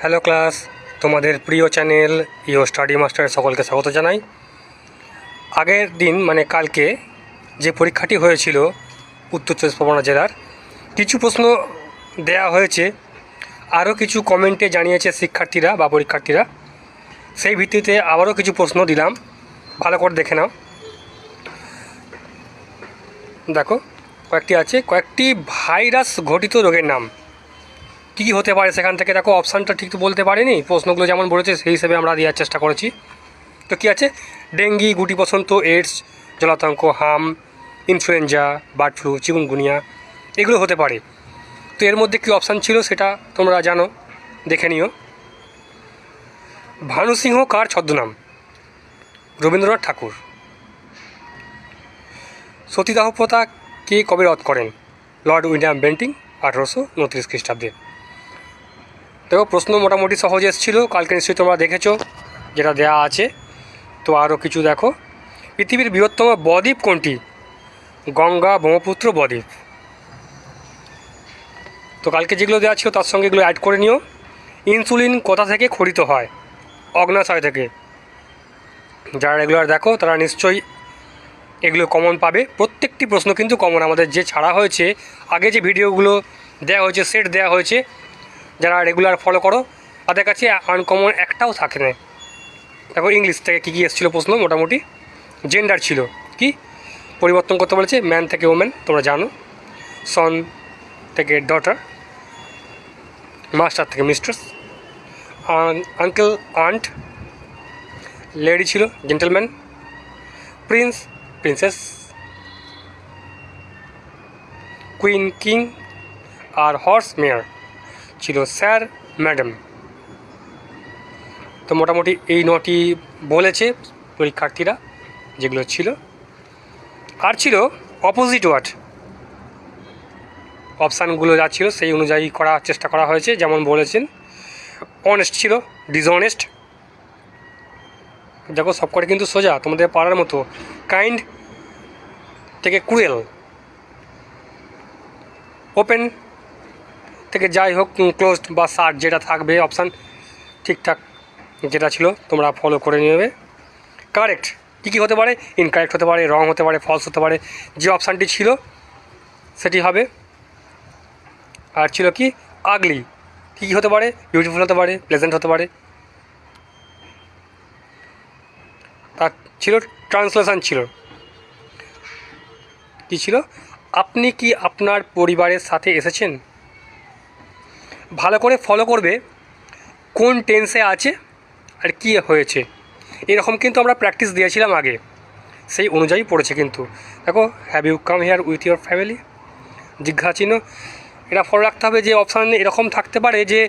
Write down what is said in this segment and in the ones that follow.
Hello class, তোমাদের প্রিয় channel ইও স্টাডি মাস্টার সকলকে স্বাগত জানাই। আগের দিন মানে কালকে, যে পরীক্ষাটি হয়েছিল উত্তর চব্বিশ পরগনা জেলার, কিছু প্রশ্ন দেয়া হয়েছে, আরও কিছু কমেন্টে জানিয়েছে শিক্ষার্থীরা বা পরীক্ষার্থীরা। সেই ভিত্তিতে আবারও কিছু প্রশ্ন দিলাম, ভালো করে দেখে নাও। দেখো, কয়েকটি আছে, কয়েকটি ভাইরাস ঘটিত রোগের নাম। কী কী হতে পারে সেখান থেকে? দেখো অপশানটা ঠিক তো বলতে পারিনি। প্রশ্নগুলো যেমন বলেছে, সেই হিসেবে আমরা দেওয়ার চেষ্টা করেছি। তো কী আছে? ডেঙ্গি গুটি বসন্ত এইডস জলাতঙ্ক, হাম ইনফ্লুয়েঞ্জা বার্ড ফ্লু চিকুনগুনিয়া, এগুলো হতে পারে। তো এর মধ্যে কী অপশান ছিল সেটা তোমরা জানো, দেখে নিও। ভানু সিংহ কার ছদ্মনাম? রবীন্দ্রনাথ ঠাকুর। সতীদাহ প্রথা কে কবে রদ করেন? লর্ড উইলিয়াম বেন্টিং, আঠারোশো উনত্রিশ খ্রিস্টাব্দে। দেখো, প্রশ্ন মোটামুটি সহজ এসেছিল, কালকে নিশ্চয়ই তোমরা দেখেছ, যেটা দেয়া আছে। তো আরও কিছু দেখো। পৃথিবীর বৃহত্তম বদ্বীপ কোনটি? গঙ্গা, ব্রহ্মপুত্র, বদ্বীপ। তো কালকে যেগুলো দেওয়া ছিল, তার সঙ্গে এগুলো অ্যাড করে নিও। ইনসুলিন কোথা থেকে খরিত হয়? অগ্নাশয় থেকে। যারা রেগুলার দেখো, তারা নিশ্চয়ই এগুলো কমন পাবে। প্রত্যেকটি প্রশ্ন কিন্তু কমন আমাদের যে ছাড়া হয়েছে, আগে যে ভিডিওগুলো দেওয়া হয়েছে সেট দেওয়া হয়েছে যারা রেগুলার ফলো করো, তাদের কাছে আনকমন একটাও থাকে না। দেখো ইংলিশ থেকে কী কী এসেছিল প্রশ্ন? মোটামুটি জেন্ডার ছিল। কি? পরিবর্তন করতে বলেছে ম্যান থেকে ওম্যান তোমরা জানো। সন থেকে ডটার মাস্টার থেকে মিস্ট্রেস আঙ্কেল আন্ট লেডি ছিল gentleman prince princess queen king আর হর্স মেয়ার ছিল স্যার, ম্যাডাম। তো মোটামুটি এই নটি বলেছে পরীক্ষার্থীরা যেগুলো ছিল। আর ছিল অপোজিট ওয়ার্ড অপশানগুলো যা ছিল সেই অনুযায়ী করার চেষ্টা করা হয়েছে, যেমন বলেছেন অনেস্ট ছিল ডিসঅনেস্ট দেখো সবকটা কিন্তু সোজা, তোমাদের পাড়ার মতো কাইন্ড থেকে ক্রুয়েল ওপেন থেকে যাই হোক ক্লোজড বা শার্ট যেটা থাকবে অপশান ঠিকঠাক যেটা ছিল, তোমরা ফলো করে নেবে। কারেক্ট কী কী হতে পারে? ইনকারেক্ট হতে পারে রং হতে পারে ফলস হতে পারে, যে অপশানটি ছিল, সেটি হবে। আর ছিল কি? আগলি কী কী হতে পারে? বিউটিফুল হতে পারে প্লেজেন্ট হতে পারে। তার ছিল ট্রান্সলেশন ছিল। কী ছিল? আপনি কি আপনার পরিবারের সাথে এসেছেন? ভালো করে ফলো করবে কোন টেন্সে আছে আর কী হয়েছে। এরকম কিন্তু আমরা প্র্যাকটিস দিয়েছিলাম আগে। সেই অনুযায়ী পড়েছে কিন্তু। দেখো have you come here with your family চিহ্ন। এটা ফলো রাখতে হবে যে অপশান এরকম থাকতে পারে যে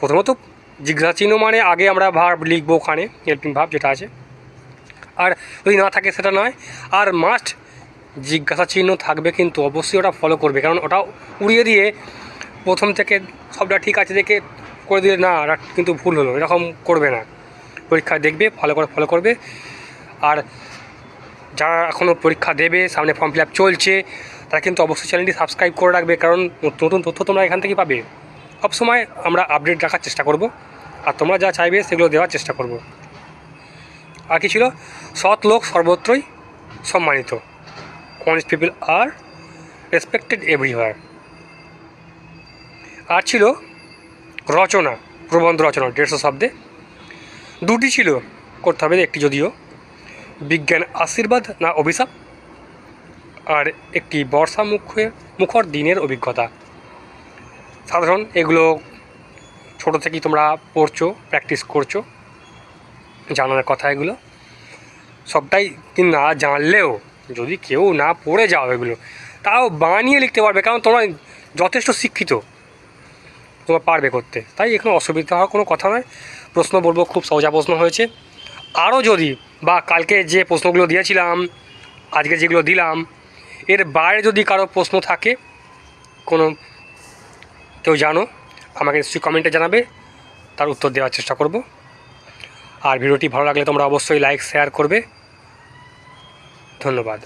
প্রথমত চিহ্ন মানে আগে আমরা ভাব লিখব ওখানে হেল্পিং ভাব যেটা আছে। আর যদি না থাকে সেটা নয়। আর মাস্ট জিজ্ঞাসা চিহ্ন থাকবে কিন্তু অবশ্যই ওটা ফলো করবে। কারণ ওটা উড়িয়ে দিয়ে প্রথম থেকে সবটা ঠিক আছে দেখে করে দিলে না কিন্তু ভুল হলো, এরকম করবে না। পরীক্ষা দেখবে ভালো করে ফলো করবে। আর যারা এখনও পরীক্ষা দেবে, সামনে ফর্ম ফিল আপ চলছে, তারা কিন্তু অবশ্যই চ্যানেলটি সাবস্ক্রাইব করে রাখবে, কারণ নতুন তথ্য তোমরা এখান থেকে পাবে। সবসময় আমরা আপডেট রাখার চেষ্টা করব, আর তোমরা যা চাইবে সেগুলো দেওয়ার চেষ্টা করব। আর কি ছিল? সৎ লোক সর্বত্রই সম্মানিত। Honest people are respected everywhere আর ছিল রচনা, প্রবন্ধ রচনা, দেড়শো শব্দে। দুটি ছিল করতে হবে একটি যদিও, বিজ্ঞান আশীর্বাদ না অভিশাপ, আর একটি বর্ষা মুখে, মুখর দিনের অভিজ্ঞতা। সাধারণ, এগুলো ছোটো থেকেই তোমরা পড়ছো প্র্যাকটিস করছ, জানার কথা এগুলো। সবটাই না জানলেও, যদি কেউ না পড়ে যাও এগুলো, তাও বানিয়ে লিখতে পারবে, কারণ তোমরা যথেষ্ট শিক্ষিত। তোমরা পারবে করতে। তাই এখানে অসুবিধা হওয়ার কোনো কথা নয়। প্রশ্ন বলব, খুব সহজা প্রশ্ন হয়েছে। আরও যদি, বা কালকে যে প্রশ্নগুলো দিয়েছিলাম, আজকে যেগুলো দিলাম, এর বাইরে যদি কারও প্রশ্ন থাকে, কোনো কেউ জানো, আমাকে নিশ্চয়ই কমেন্টে জানাবে, তার উত্তর দেওয়ার চেষ্টা করব। আর ভিডিওটি ভালো লাগলে তোমরা অবশ্যই লাইক শেয়ার করবে। ধন্যবাদ।